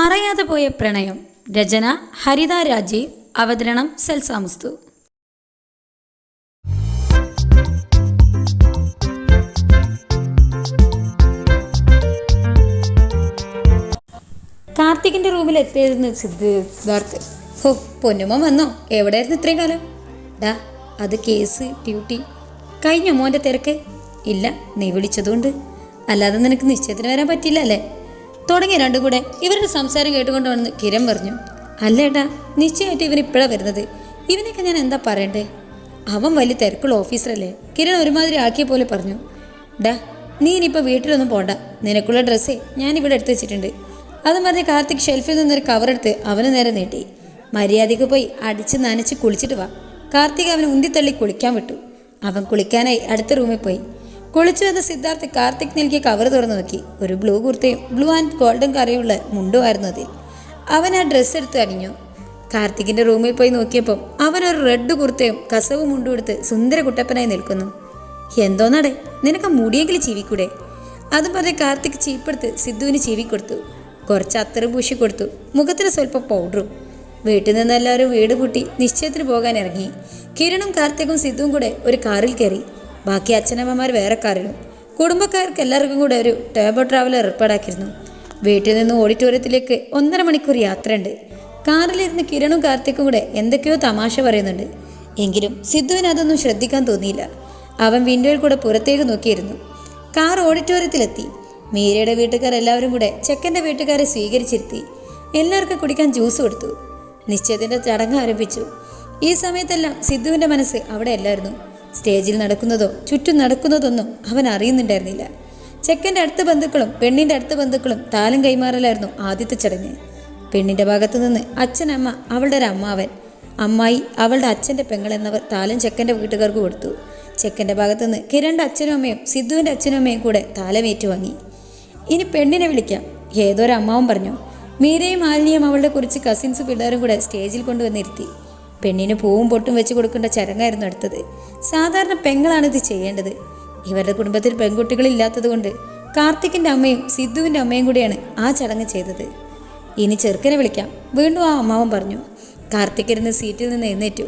പറയാതെ പോയ പ്രണയം. രചന ഹരിത രാജീവ്. അവതരണം സെൽസാമുസ്തു കാർത്തികിന്റെ റൂമിൽ എത്തിയിരുന്നു സിദ്ധാർത്ഥ്. ഹോ പൊന്നുമ വന്നോ? എവിടെയായിരുന്നു ഇത്രയും കാലം? ഡാ അത് കേസ് ഡ്യൂട്ടി. കഴിഞ്ഞോ മോന്റെ തിരക്ക്? ഇല്ല നീ വിളിച്ചതുകൊണ്ട്. അല്ലാതെ നിനക്ക് നിശ്ചയത്തിന് വരാൻ പറ്റില്ല അല്ലേ? തുടങ്ങി രണ്ടും കൂടെ ഇവരുടെ സംസാരം കേട്ടുകൊണ്ടാണെന്ന് കിരൺ പറഞ്ഞു അല്ലേട്ടാ നിശ്ചയമായിട്ട് ഇവൻ ഇപ്പോഴാണ് വരുന്നത്. ഇവനൊക്കെ ഞാൻ എന്താ പറയണ്ടേ? അവൻ വലിയ തിരക്കുള്ള ഓഫീസറല്ലേ. കിരൺ ഒരുമാതിരി ആക്കിയ പോലെ പറഞ്ഞു ഡാ നീ ഇനിയിപ്പോൾ വീട്ടിലൊന്നും പോണ്ട. നിനക്കുള്ള ഡ്രസ്സേ ഞാൻ ഇവിടെ എടുത്ത് വെച്ചിട്ടുണ്ട്. അതും പറഞ്ഞ് കാർത്തിക് ഷെൽഫിൽ നിന്നൊരു കവറെടുത്ത് അവന് നേരെ നീട്ടി. മര്യാദയ്ക്ക് പോയി അടിച്ച് നനച്ച് കുളിച്ചിട്ട് വാ. കാർത്തിക് അവനെ ഉന്തിത്തള്ളി കുളിക്കാൻ വിട്ടു. അവൻ കുളിക്കാനായി അടുത്ത റൂമിൽ പോയി. കുളിച്ചു വന്ന സിദ്ധാർത്ഥ് കാർത്തിക് നൽകിയ കവർ തുറന്നു നോക്കി. ഒരു ബ്ലൂ കുർത്തയും ബ്ലൂ ആൻഡ് ഗോൾഡൻ കറിയുള്ള മുണ്ടുമായിരുന്നു അതിൽ. അവൻ ആ ഡ്രസ്സ് എടുത്ത് അണിഞ്ഞു. കാർത്തികിന്റെ റൂമിൽ പോയി നോക്കിയപ്പം അവൻ ഒരു റെഡ് കുർത്തയും കസവും മുണ്ടും എടുത്ത് സുന്ദര കുട്ടപ്പനായി നിൽക്കുന്നു. എന്തോന്നാടേ നിനക്ക് മുടിയെങ്കിലും ചീവിക്കൂടെ? അതും പറഞ്ഞ് കാർത്തിക് ചീപ്പെടുത്ത് സിദ്ധുവിന് ചീവി കൊടുത്തു. കുറച്ച് അത്തറ് പൂശി കൊടുത്തു. മുഖത്തിന് സ്വല്പം പൗഡറും. വീട്ടിൽ നിന്ന് എല്ലാവരും വീട് കൂട്ടി നിശ്ചയത്തിന് പോകാൻ ഇറങ്ങി. കിരണും കാർത്തികും സിദ്ധുവും കൂടെ ഒരു കാറിൽ കയറി. ബാക്കി അച്ഛനമ്മമാർ വേറെ കാറിലും. കുടുംബക്കാർക്ക് എല്ലാവർക്കും കൂടെ ഒരു ടേബിൾ ട്രാവലർ ഏർപ്പാടാക്കിയിരുന്നു. വീട്ടിൽ നിന്ന് ഓഡിറ്റോറിയത്തിലേക്ക് ഒന്നര മണിക്കൂർ യാത്രയുണ്ട്. കാറിലിരുന്ന് കിരണും കാർത്തിക്കും കൂടെ എന്തൊക്കെയോ തമാശ പറയുന്നുണ്ട്. എങ്കിലും സിദ്ധുവിന് അതൊന്നും ശ്രദ്ധിക്കാൻ തോന്നിയില്ല. അവൻ വിൻഡോയിൽ കൂടെ പുറത്തേക്ക് നോക്കിയിരുന്നു. കാർ ഓഡിറ്റോറിയത്തിലെത്തി. മീരയുടെ വീട്ടുകാർ എല്ലാവരും കൂടെ ചെക്കന്റെ വീട്ടുകാരെ സ്വീകരിച്ചിരുത്തി. എല്ലാവർക്കും കുടിക്കാൻ ജ്യൂസ് കൊടുത്തു. നിശ്ചയത്തിന്റെ ചടങ്ങ് ആരംഭിച്ചു. ഈ സമയത്തെല്ലാം സിദ്ധുവിന്റെ മനസ്സ് അവിടെ അല്ലായിരുന്നു. സ്റ്റേജിൽ നടക്കുന്നതോ ചുറ്റും നടക്കുന്നതൊന്നും അവൻ അറിയുന്നുണ്ടായിരുന്നില്ല. ചെക്കന്റെ അടുത്ത ബന്ധുക്കളും പെണ്ണിന്റെ അടുത്ത ബന്ധുക്കളും താലം കൈമാറലായിരുന്നു ആദ്യത്തെ ചടങ്ങ്. പെണ്ണിന്റെ ഭാഗത്തു നിന്ന് അച്ഛനമ്മ അവളുടെ ഒരു അമ്മാവൻ അമ്മായി അവളുടെ അച്ഛന്റെ പെങ്ങൾ എന്നവർ താലം ചെക്കന്റെ വീട്ടുകാർക്ക് കൊടുത്തു. ചെക്കന്റെ ഭാഗത്തു നിന്ന് കിരണിന്റെ അച്ഛനും അമ്മയും സിദ്ധുവിന്റെ അച്ഛനും അമ്മയും കൂടെ താലം ഏറ്റുവാങ്ങി. ഇനി പെണ്ണിനെ വിളിക്കാം ഏതൊരു അമ്മാവും പറഞ്ഞു. മീരയും മാലിനിയും അവളുടെ കുറച്ച് കസിൻസ് പിള്ളേരും കൂടെ സ്റ്റേജിൽ കൊണ്ടുവന്നിരുത്തി. പെണ്ണിന് പൂവും പൊട്ടും വെച്ച് കൊടുക്കേണ്ട ചരങ്ങായിരുന്നു അടുത്തത്. സാധാരണ പെങ്ങളാണ് ഇത് ചെയ്യേണ്ടത്. ഇവരുടെ കുടുംബത്തിൽ പെൺകുട്ടികളില്ലാത്തത് കൊണ്ട് കാർത്തിക്കിന്റെ അമ്മയും സിദ്ധുവിന്റെ അമ്മയും കൂടിയാണ് ആ ചടങ്ങ് ചെയ്തത്. ഇനി ചെറുക്കനെ വിളിക്കാം. വീണ്ടും ആ അമ്മാവൻ പറഞ്ഞു കാർത്തിക്കിരുന്ന് സീറ്റിൽ നിന്ന് എഴുന്നേറ്റു.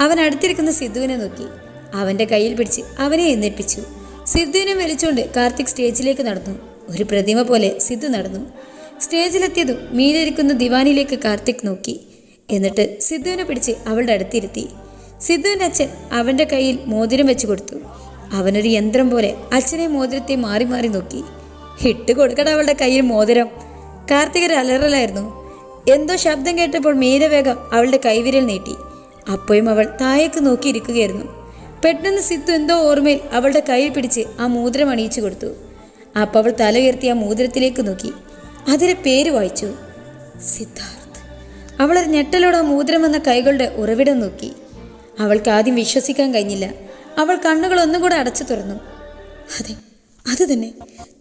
അവൻ അടുത്തിരിക്കുന്ന സിദ്ധുവിനെ നോക്കി. അവന്റെ കയ്യിൽ പിടിച്ച് അവനെ എഴുന്നേൽപ്പിച്ചു. സിദ്ധുവിനെ വലിച്ചുകൊണ്ട് കാർത്തിക് സ്റ്റേജിലേക്ക് നടന്നു. ഒരു പ്രതിമ പോലെ സിദ്ധു നടന്നു. സ്റ്റേജിലെത്തിയതും മീനിരിക്കുന്ന ദിവാനിലേക്ക് കാർത്തിക് നോക്കി. എന്നിട്ട് സിദ്ധുവിനെ പിടിച്ച് അവളുടെ അടുത്തിരുത്തി സിദ്ധുവിന്റെ അച്ഛൻ അവന്റെ കയ്യിൽ മോതിരം വെച്ച് കൊടുത്തു. അവനൊരു യന്ത്രം പോലെ അച്ഛനെ മോതിരത്തെ മാറി മാറി നോക്കി. ഇട്ട് കൊടുക്കട അവളുടെ കയ്യിൽ മോതിരം. കാർത്തികർ അലറലായിരുന്നു. എന്തോ ശബ്ദം കേട്ടപ്പോൾ മീര വേഗം അവളുടെ കൈവിരൽ നീട്ടി. അപ്പോഴും അവൾ താഴേക്ക് നോക്കിയിരിക്കുകയായിരുന്നു. പെട്ടെന്ന് സിദ്ധു എന്തോ ഓർമ്മയിൽ അവളുടെ കയ്യിൽ പിടിച്ച് ആ മോതിരം അണിയിച്ചു കൊടുത്തു. അപ്പോൾ അവൾ തല ഉയർത്തി ആ മോതിരത്തിലേക്ക് നോക്കി. അതിലെ പേര് വായിച്ചു. സിദ്ധാർത്ഥ്. അവൾ ഞെട്ടലോടെ മൂത്രം വന്ന കൈകളുടെ ഉറവിടം നോക്കി. അവൾക്ക് ആദ്യം വിശ്വസിക്കാൻ കഴിഞ്ഞില്ല. അവൾ കണ്ണുകൾ ഒന്നും കൂടെ അടച്ചു തുറന്നു. അതെ അത് തന്നെ.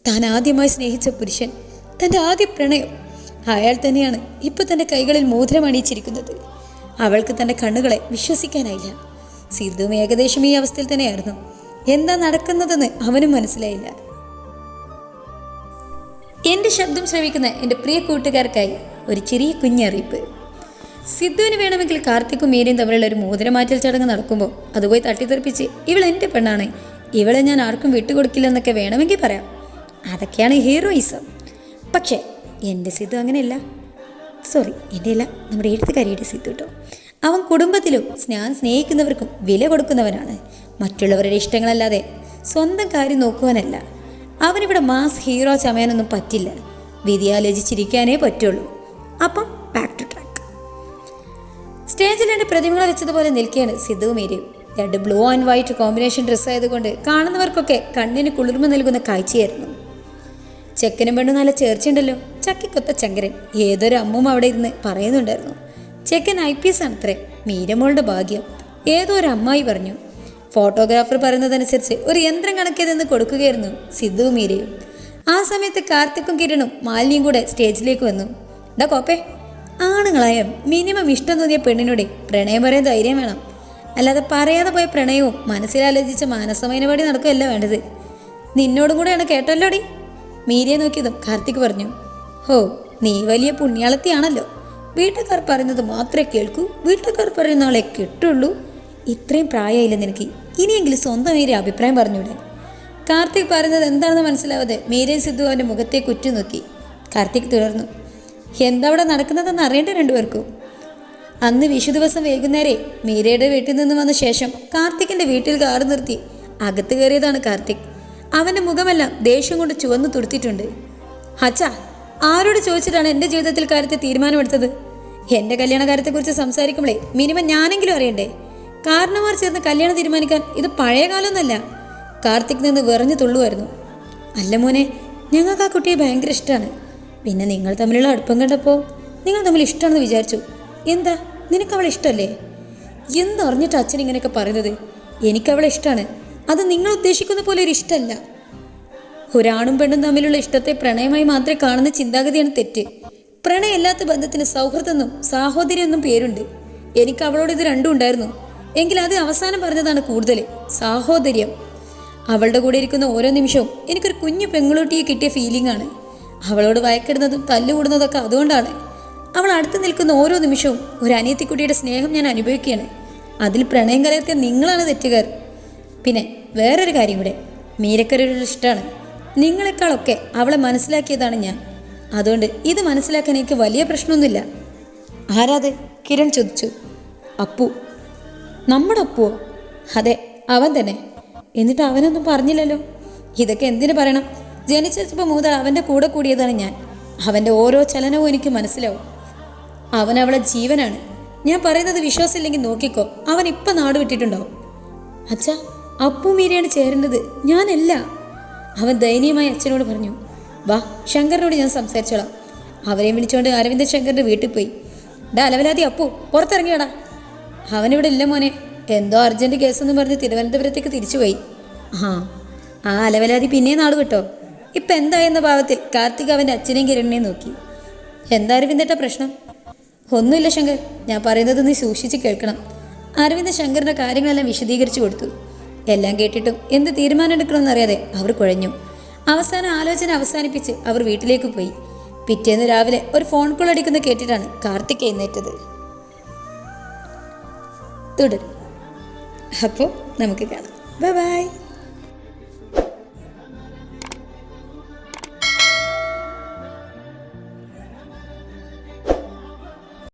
താൻ ആദ്യമായി സ്നേഹിച്ച പുരുഷൻ തന്റെ ആദ്യ പ്രണയം. അയാൾ തന്നെയാണ് ഇപ്പൊ തന്റെ കൈകളിൽ മോതിരം അണിയിച്ചിരിക്കുന്നത്. അവൾക്ക് തന്റെ കണ്ണുകളെ വിശ്വസിക്കാനായില്ല. സിദ്ധുവും ഏകദേശം ഈ അവസ്ഥയിൽ തന്നെയായിരുന്നു. എന്താ നടക്കുന്നതെന്ന് അവനും മനസ്സിലായില്ല. എന്റെ ശബ്ദം ശ്രവിക്കുന്ന എന്റെ പ്രിയ കൂട്ടുകാർക്കായി ഒരു ചെറിയ കുഞ്ഞറിയിപ്പ്. സിദ്ധുവിന് വേണമെങ്കിൽ കാർത്തിക്കും മീരയും തമ്മിലുള്ള ഒരു മോതിരമാറ്റൽ ചടങ്ങ് നടക്കുമ്പോൾ അതുപോയി തട്ടിത്തെറിപ്പിച്ച് ഇവൾ എന്റെ പെണ്ണാണ്. ഇവളെ ഞാൻ ആർക്കും വിട്ടുകൊടുക്കില്ലെന്നൊക്കെ വേണമെങ്കിൽ പറയാം. അതൊക്കെയാണ് ഹീറോയിസം. പക്ഷേ എന്റെ സിദ്ധു അങ്ങനെയല്ല. സോറി എന്റെ അല്ല നമ്മുടെ എഴുത്തുകാരിയുടെ സിദ്ധു കേട്ടോ അവൻ കുടുംബത്തിലും ഞാൻ സ്നേഹിക്കുന്നവർക്കും വില കൊടുക്കുന്നവനാണ്. മറ്റുള്ളവരുടെ ഇഷ്ടങ്ങളല്ലാതെ സ്വന്തം കാര്യം നോക്കുവാനല്ല. അവനിവിടെ മാസ് ഹീറോ ചമയാനൊന്നും പറ്റില്ല. വിധിയാലോചിച്ചിരിക്കാനേ പറ്റുള്ളൂ. അപ്പം പ്രതിമകളെ വെച്ചതുപോലെ നിൽക്കുകയാണ് സിദ്ധു മേരിയും രണ്ട് blue and white combination dress ആയതുകൊണ്ട് കാണുന്നവർക്കൊക്കെ കണ്ണിന് കുളിർമ നൽകുന്ന കാഴ്ചയായിരുന്നു. ചെക്കനും പെണ്ണും നല്ല ചേർച്ചയുണ്ടല്ലോ. ചക്കിക്കൊത്ത ചങ്കരൻ ഏതൊരു അമ്മും അവിടെ ഇരുന്ന് പറയുന്നുണ്ടായിരുന്നു. ചെക്കൻ ഐ പി എസ് ആണത്രേ മീരമോളുടെ ഭാഗ്യം. ഏതോ ഒരു അമ്മായി പറഞ്ഞു. ഫോട്ടോഗ്രാഫർ പറയുന്നതനുസരിച്ച് ഒരു യന്ത്രം കണക്കിയതെന്ന് കൊടുക്കുകയായിരുന്നു സിദ്ധു മീരയും. ആ സമയത്ത് കാർത്തിക്കും കിരണും മാലിന്യം കൂടെ സ്റ്റേജിലേക്ക് വന്നു. ഡാ കോപ്പേ. ആണുങ്ങളായ മിനിമം ഇഷ്ടം തോന്നിയ പെണ്ണിനോട് പ്രണയം പറയാൻ ധൈര്യം വേണം. അല്ലാതെ പറയാതെ പോയ പ്രണയവും മനസ്സിലാലോചിച്ച മാനസമയനപാടി നടക്കുകയല്ല വേണ്ടത്. നിന്നോടും കൂടെയാണ് കേട്ടല്ലോടി മീരിയെ നോക്കിയതും കാർത്തിക് പറഞ്ഞു ഹോ നീ വലിയ പുണ്യാളത്തിയാണല്ലോ. വീട്ടുകാർ പറയുന്നത് മാത്രമേ കേൾക്കൂ വീട്ടുകാർ പറയുന്ന ആളെ കിട്ടുള്ളൂ. ഇത്രയും പ്രായമില്ല നിനക്ക്? ഇനിയെങ്കിലും സ്വന്തം മീരി അഭിപ്രായം പറഞ്ഞൂടെ കാർത്തിക് പറയുന്നത് എന്താണെന്ന് മനസ്സിലാവാതെ മീരയും സിദ്ധു അവന്റെ മുഖത്തേക്ക് ഉറ്റുനോക്കി കാർത്തിക് തുടർന്നു എന്താ അവിടെ നടക്കുന്നതെന്ന് അറിയേണ്ട രണ്ടുപേർക്കും. അന്ന് വിഷു ദിവസം വൈകുന്നേരെ മീരയുടെ വീട്ടിൽ നിന്ന് വന്ന ശേഷം കാർത്തിക്കിന്റെ വീട്ടിൽ കാറ് നിർത്തി അകത്ത് കയറിയതാണ് കാർത്തിക്. അവന്റെ മുഖമെല്ലാം ദേഷ്യം കൊണ്ട് ചുവന്നു തുടുത്തിട്ടുണ്ട്. അച്ഛാ ആരോട് ചോദിച്ചിട്ടാണ് എന്റെ ജീവിതത്തിൽ കാര്യത്തെ തീരുമാനമെടുത്തത്? എന്റെ കല്യാണ കാര്യത്തെക്കുറിച്ച് സംസാരിക്കുമ്പോഴേ മിനിമം ഞാനെങ്കിലും അറിയണ്ടേ? കാരണവാർ ചേർന്ന് കല്യാണം തീരുമാനിക്കാൻ ഇത് പഴയ കാലമൊന്നല്ല കാർത്തിക് നിന്ന് വിറഞ്ഞു തുള്ളുമായിരുന്നു. അല്ല മോനെ ഞങ്ങൾക്ക് ആ കുട്ടിയെ ഭയങ്കര ഇഷ്ടമാണ് പിന്നെ നിങ്ങൾ തമ്മിലുള്ള അടുപ്പം കണ്ടപ്പോൾ നിങ്ങൾ തമ്മിൽ ഇഷ്ടമാണെന്ന് വിചാരിച്ചു. എന്താ? നിനക്ക് അവളെ ഇഷ്ടമല്ലേ എന്തറിഞ്ഞിട്ട് അച്ഛൻ ഇങ്ങനെയൊക്കെ പറയുന്നത്. എനിക്ക് അവളെ ഇഷ്ടമാണ് അത് നിങ്ങൾ ഉദ്ദേശിക്കുന്ന പോലെ ഒരു ഇഷ്ടമല്ല ഒരാണും പെണ്ണും തമ്മിലുള്ള ഇഷ്ടത്തെ പ്രണയമായി മാത്രമേ കാണുന്ന ചിന്താഗതിയാണ് തെറ്റ്. പ്രണയമില്ലാത്ത ബന്ധത്തിന് സൗഹൃദമെന്നും സാഹോദര്യമെന്നും പേരുണ്ട്. എനിക്ക് അവളോട് ഇത് രണ്ടും ഉണ്ടായിരുന്നു. എങ്കിൽ അത് അവസാനം പറഞ്ഞതാണ് കൂടുതൽ സാഹോദര്യം. അവളുടെ കൂടെ ഇരിക്കുന്ന ഓരോ നിമിഷവും എനിക്കൊരു കുഞ്ഞു പെങ്ങളൂട്ടിയെ കിട്ടിയ ഫീലിംഗ് ആണ്. അവളോട് വയക്കിടുന്നതും തല്ലുകൂടുന്നതൊക്കെ അതുകൊണ്ടാണ്. അവൾ അടുത്ത് നിൽക്കുന്ന ഓരോ നിമിഷവും ഒരു അനിയത്തിക്കുട്ടിയുടെ സ്നേഹം ഞാൻ അനുഭവിക്കുകയാണ്. അതിൽ പ്രണയം കലർത്തിയ നിങ്ങളാണ് തെറ്റുകാർ. പിന്നെ വേറൊരു കാര്യം കൂടെ. മീരക്കരയുടെ ഇഷ്ടമാണ്. നിങ്ങളെക്കാളൊക്കെ അവളെ മനസ്സിലാക്കിയതാണ് ഞാൻ. അതുകൊണ്ട് ഇത് മനസ്സിലാക്കാൻ എനിക്ക് വലിയ പ്രശ്നമൊന്നുമില്ല. ആരാത്? കിരൺ ചോദിച്ചു. അപ്പു. നമ്മുടെ അപ്പുവോ? അതെ അവൻ തന്നെ. എന്നിട്ട് അവനൊന്നും പറഞ്ഞില്ലല്ലോ. ഇതൊക്കെ എന്തിനു പറയണം? ജനിച്ചപ്പോൾ മുതൽ അവന്റെ കൂടെ കൂടിയതാണ് ഞാൻ. അവന്റെ ഓരോ ചലനവും എനിക്ക് മനസ്സിലാവും. അവൻ അവളെ ജീവനാണ്. ഞാൻ പറയുന്നത് വിശ്വാസമില്ലെങ്കിൽ നോക്കിക്കോ. അവൻ ഇപ്പം നാട് വിട്ടിട്ടുണ്ടാവും അച്ഛാ അപ്പു മീരയാണ് ചേരേണ്ടത്. ഞാനല്ല. അവൻ ദയനീയമായി അച്ഛനോട് പറഞ്ഞു വാ ശങ്കറിനോട് ഞാൻ സംസാരിച്ചോളാം. അവരെയും വിളിച്ചുകൊണ്ട് അരവിന്ദ ശങ്കറിന്റെ വീട്ടിൽ പോയി. ഡാ അലവലാതി അപ്പു പുറത്തിറങ്ങിയോടാ അവനിവിടെ ഇല്ല മോനെ. എന്തോ അർജന്റ് കേസെന്ന് പറഞ്ഞ് തിരുവനന്തപുരത്തേക്ക് തിരിച്ചുപോയി. ആ ആ അലവലാതി പിന്നെ നാട് വിട്ടോ? ഇപ്പം എന്തായെന്ന ഭാവത്തിൽ കാർത്തിക് അവന്റെ അച്ഛനെയും കിരണിനെയും നോക്കി. എന്താ അരവിന്ദേട്ട പ്രശ്നം? ഒന്നുമില്ല ശങ്കർ. ഞാൻ പറയുന്നത് നീ സൂക്ഷിച്ച് കേൾക്കണം. അരവിന്ദ് ശങ്കറിന്റെ കാര്യങ്ങളെല്ലാം വിശദീകരിച്ചു കൊടുത്തു. എല്ലാം കേട്ടിട്ടും എന്ത് തീരുമാനം എടുക്കണമെന്നറിയാതെ അവർ കുഴഞ്ഞു. അവസാന ആലോചന അവസാനിപ്പിച്ച് അവർ വീട്ടിലേക്ക് പോയി. പിറ്റേന്ന് രാവിലെ ഒരു ഫോൺ കോൾ അടിക്കുന്ന കേട്ടിട്ടാണ് കാർത്തിക് എഴുന്നേറ്റത്. തുടരും. അപ്പോൾ നമുക്ക് കാണാം. Bye bye.